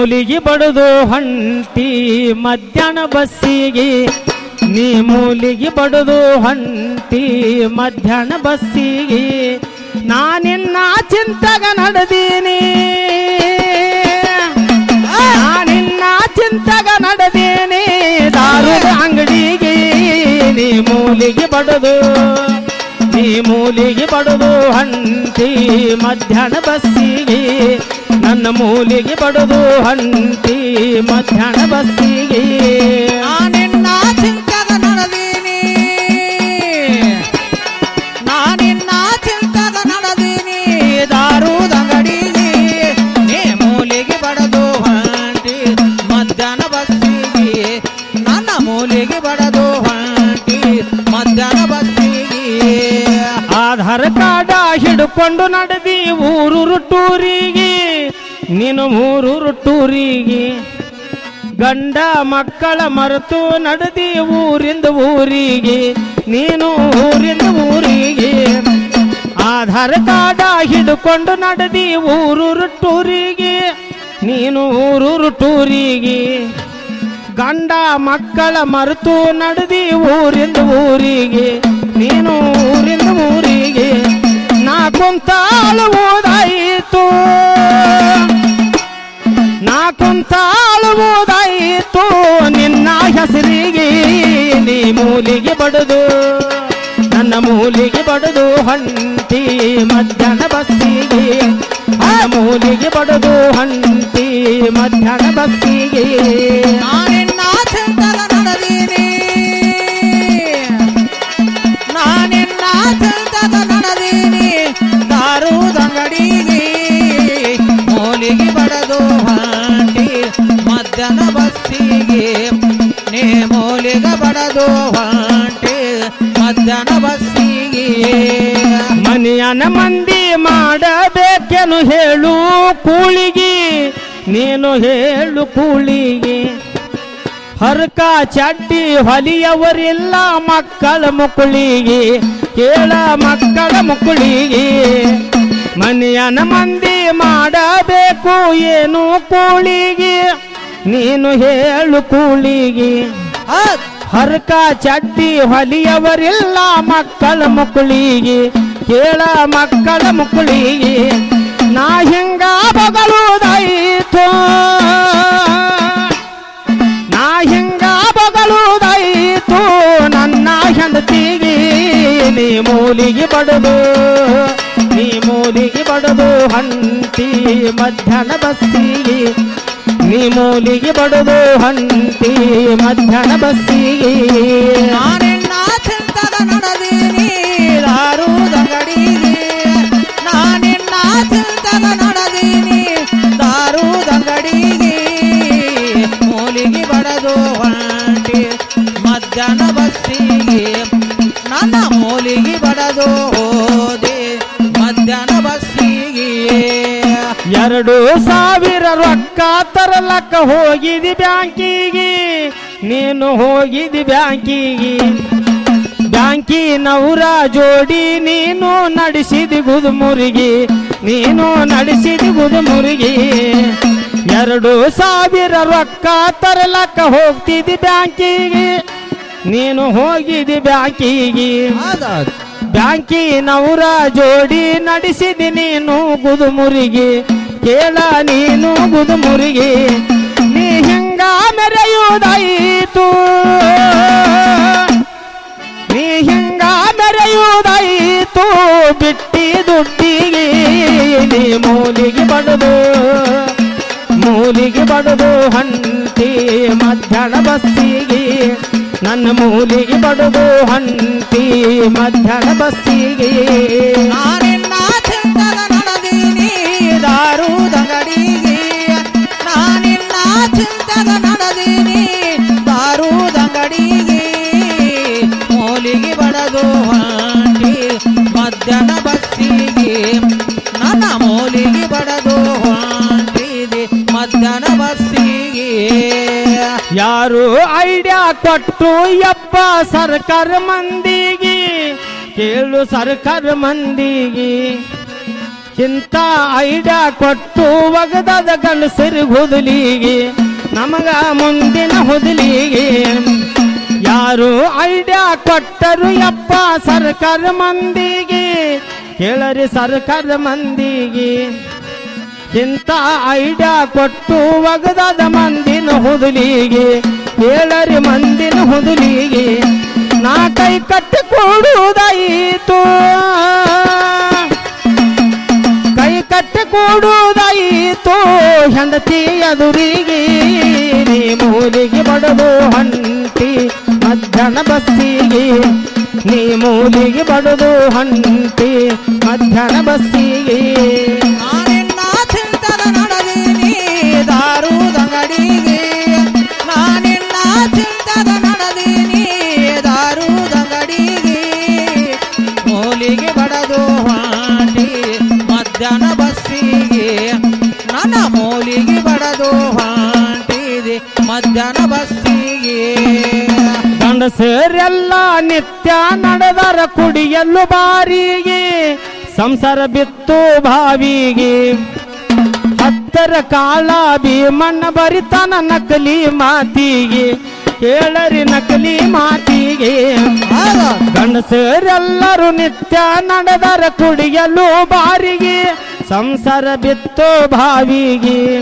ಮೂಲಿಗೆ ಬಡದು ಹೊಂಟಿ ಮಧ್ಯಾಹ್ನ ಬಸ್ಸಿಗೆ. ನೀ ಮೂಲಿಗೆ ಬಡದು ಹೊಂಟಿ ಮಧ್ಯಾಹ್ನ ಬಸ್ಸಿಗೆ. ನಾನಿನ್ನ ಚಿಂತಗ ನಡೆದೀನಿ. ನಾನಿನ್ನ ಚಿಂತಗ ನಡೆದೀನಿ. ದಾರುದ ಅಂಗಡಿಗೆ ನೀ ಮೂಲಿಗೆ ಬಡದು. ನೀ ಮೂಲಿಗೆ ಬಡದು ಹಂಟಿ ಮಧ್ಯಾಹ್ನ ಬಸ್ಸಿಗೆ. ನನ್ನ ಮೂಲಿಗೆ ಬಡದು ಹಂತಿ ಮಧ್ಯಾಹ್ನ ಬಸ್ಸಿಗೆ. ನಾನಿನ್ನ ಚಿಂತದ ನಡೆದೀನಿ. ನಾನಿನ್ನ ಚಿಂತದ ನಡೆದೀನಿ. ದಾರುದಂಗಡಿಗೆ ನೀ ಮೂಲಿಗೆ ಬಡದು ಹಂತಿ ಮಧ್ಯಾಹ್ನ ಬಸ್ಸಿಗೆ. ನನ್ನ ಮೂಲಿಗೆ ಬಡದು ಹಂತಿ ಮಧ್ಯಾಹ್ನ ಬಸ್ಸಿಗೆ. ಆಧಾರ್ ಕಾರ್ಡ ಹಿಡ್ಕೊಂಡು ನಡೆದಿ ಊರು ಟೂರಿಗೆ ನೀನು ಮೂರೂರು ಟೂರಿಗೆ ಗಂಡ ಮಕ್ಕಳ ಮರೆತು ನಡೆದಿ ಊರಿಂದ ಊರಿಗೆ. ನೀನು ಊರಿಂದ ಊರಿಗೆ ಆಧಾರ್ ಕಾರ್ಡ ಹಿಡ್ಕೊಂಡು ನಡೆದಿ ಊರೂರು ಟೂರಿಗೆ ನೀನು ಊರೂರು ಟೂರಿಗೆ ಗಂಡ ಮಕ್ಕಳ ಮರೆತು ನಡೆದಿ ಊರಿಂದ ಊರಿಗೆ. ನೀನು ಊರಿಂದ ಊರಿಗೆ. ನಾ ಕುಂತಾಳು ನಾ ಕುಂತಾಳು ಓದಾಯಿತು ನಿನ್ನ ಹೆಸರಿಗೆ ನೀ ಮೂಲಿಗೆ ಬಡದು. ನನ್ನ ಮೂಲಿಗೆ ಬಡದು ಹಂತಿ ಮಧ್ಯಾಹ್ನ ಬಸ್ಸಿಗೆ. ನನ್ನ ಮೂಲಿಗೆ ಬಡದು ಹಂತಿ ಮಧ್ಯಾಹ್ನ ಬಸ್ಸಿಗೆ. ಬಸ್ಸಿಗೆ ನೀ ಬಡದು ಮಂದಿ ಮಾಡಬೇಕೆನು ಹೇಳು ಕೂಳಿಗೆ. ನೀನು ಹೇಳು ಕೂಳಿಗೆ. ಹರ್ಕ ಚಡ್ಡಿ ಹೊಲಿಯವರಿಲ್ಲ ಮಕ್ಕಳ ಮುಕುಳಿಗೆ. ಕೇಳ ಮಕ್ಕಳ ಮುಕುಳಿಗೆ. ಮನೆಯನ ಮಂದಿ ಮಾಡಬೇಕು ಏನು ಕೂಳಿಗೆ. ನೀನು ಹೇಳು ಕೂಳಿಗೆ. ಹರ್ಕ ಚಡ್ಡಿ ಹೊಲಿಯವರಿಲ್ಲ ಮಕ್ಕಳ ಮುಕುಳಿಗೆ. ಕೇಳ ಮಕ್ಕಳ ಮುಕುಳಿಗೆ. ನಾ ಹಿಂಗ ಬಗಲುದಾಯಿತು ನಾ ಹಿಂಗ ಬಗಲುದಾಯಿತು ನನ್ನ ಹೆಂಡತಿಗೆ. ನೀ ಮೂಲಿಗೆ ಬಡದು ನೀ ಮೂಲಿಗೆ ಬಡದು ಹಂತಿ ಮಧ್ಯಾಹ್ನ ಬಸ್ಸಿಗೆ. ನೀ ಮೂಲಿಗೆ ಬಡದು ಹಂತಿ ಮಧ್ಯಾಹ್ನ ಬಸ್ಸಿಗೆ. ಮೂಲಿಗೆ ಮಧ್ಯಾಹ್ನ ಬಸ್ಸಿಗೆ. ನನ್ನ ಮೂಲಿಗೆ ಬಡದು ಹೋದೆ. ಎರಡು ಸಾವಿರ ರೊಕ್ಕ ತರಲಕ್ಕ ಹೋಗಿದಿ ಬ್ಯಾಂಕಿಗೆ ನೀನು ಹೋಗಿದಿ ಬ್ಯಾಂಕಿಗೆ. ಬ್ಯಾಂಕಿನವರ ಜೋಡಿ ನೀನು ನಡೆಸಿದಿ ಗುದುಮುರುಗಿ ನೀನು ನಡೆಸಿದಿ ಗುದುಮುರುಗಿ. ಎರಡು ಸಾವಿರ ರೊಕ್ಕ ತರಲಕ್ಕ ಹೋಗ್ತಿದ್ದಿ ಬ್ಯಾಂಕಿಗೆ ನೀನು ಹೋಗಿದಿ ಬ್ಯಾಂಕಿಗೆ. ಬ್ಯಾಂಕಿನವರ ಜೋಡಿ ನಡೆಸಿದಿ ನೀನು ಗುದುಮುರಿಗೆ. ಕೇಳ ನೀನು ಮುರುಗಿ, ನೀ ಹಿಂಗ ಮೆರೆಯುವುದಾಯಿತು. ನೀ ಹಿಂಗ ಮೆರೆಯುವುದಾಯಿತು, ಬಿಟ್ಟಿ ದುಡ್ಡಿಗೆ ನೀ ಮೂಲಿಗೆ ಬಡದು. ಮೂಲಿಗೆ ಬಡದು ಹಂಟಿ ಮಧ್ಯಾಹ್ನ ಬಸ್ಸಿಗೆ, ನನ್ನ ಮೂಲಿಗೆ ಬಡದು ಹಂತಿ ಮಧ್ಯಾಹ್ನ ಬಸ್ಸಿಗೆ. ಯಾರು ಐಡಿಯಾ ಕೊಟ್ಟು ಯಪ್ಪ ಸರ್ಕಾರ ಮಂದಿಗೆ? ಕೇಳು ಸರ್ಕಾರ ಮಂದಿಗೆ. ಇಂಥ ಐಡಿಯಾ ಕೊಟ್ಟು ಒಗದದ ಗಂಡಸರಿ ಹುದಲಿಗೆ. ನಮಗ ಮುಂದಿನ ಹುದಲಿಗೆ. ಯಾರು ಐಡಿಯಾ ಕೊಟ್ಟರು ಯಪ್ಪ ಸರ್ಕಾರ ಮಂದಿಗೆ? ಕೇಳರಿ ಸರ್ಕಾರ ಮಂದಿಗೆ. ಇಂಥ ಐಡಿಯಾ ಕೊಟ್ಟು ಒಗದಾದ ಮಂದಿನ ಹುದುಲಿಗೆ, ಏಳರಿ ಮಂದಿನ ಹುದುಲಿಗೆ ನಾ ಕೈ ಕಟ್ಟಿ ಕೊಡುವುದಾಯಿತು. ಕೈ ಕಟ್ಟಿ ಕೊಡುವುದಾಯಿತು. ಹೆಂಡತಿ ಎದುರಿಗೆ ನೀ ಮೂಲಿಗೆ ಬಡದು ಹಂಟಿ, ಮಧ್ಯಾಹ್ನ ಬಸ್ಸಿಗೆ ನೀ ಮೂಲಿಗೆ ಬಡದು ಹಂಟಿ, ಮಧ್ಯಾಹ್ನ ಬಸ್ಸಿಗೆ. ಮಧ್ಯಾಹ್ನ ಬಸ್ಸಿಗೆ. ಗಂಡಸರೆಲ್ಲ ನಿತ್ಯ ನಡೆದರ ಕುಡಿಯಲು ಬಾರಿಗೆ. ಸಂಸಾರ ಬಿತ್ತು ಬಾವಿಗೆ. ಹತ್ತರ ಕಾಲ ಭೀಮಣ್ಣ ಬರಿತಾನ ನಕಲಿ ಮಾತಿಗೆ. ಕೇಳರಿ ನಕಲಿ ಮಾತಿಗೆ. ಗಣಸರೆಲ್ಲರೂ ಗಂಡಸರೆಲ್ಲರೂ ನಿತ್ಯ ನಡೆದರ ಕುಡಿಯಲು ಬಾರಿಗೆ ಸಂಸಾರ ಬಿತ್ತು ಬಾವಿಗೆ.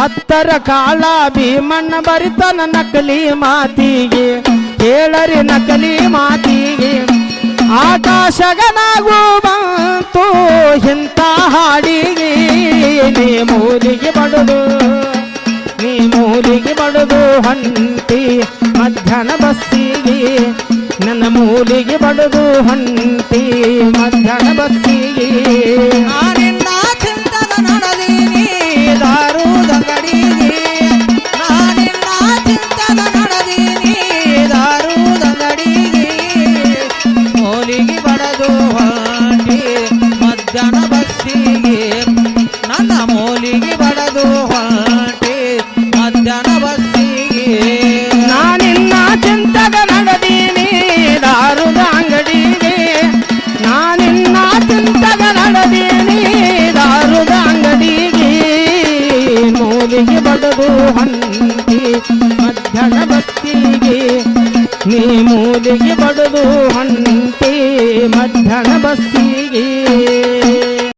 ಹತ್ತರ ಕಾಲ ಭೀಮಣ್ಣ ಬರಿತನ ನಕಲಿ ಮಾತಿಗೆ. ಕೇಳರಿ ನಕಲಿ ಮಾತಿಗೆ. ಆಕಾಶಗನಾಗೂ ಬಂತು ಇಂಥ ಹಾಡಿಗೆ. ನೀ ಮೂಲಿಗೆ ಬಡದು. ಮೂಲಿಗೆ ಬಡದು ಹಂತಿ ಮಧ್ಯಾಹ್ನ ಬಸ್ಸಿಗೆ. ನನ್ನ ಮೂಲಿಗೆ ಬಡದು ಹಂತಿ ಮಧ್ಯಾಹ್ನ ಬಸ್ಸಿಗೆ ನೀ ಮೂಲಿಗೆ ಬಡದು ಹಂತಿ ಮಧ್ಯಾಹ್ನ ಬಸ್ಸಿಗೆ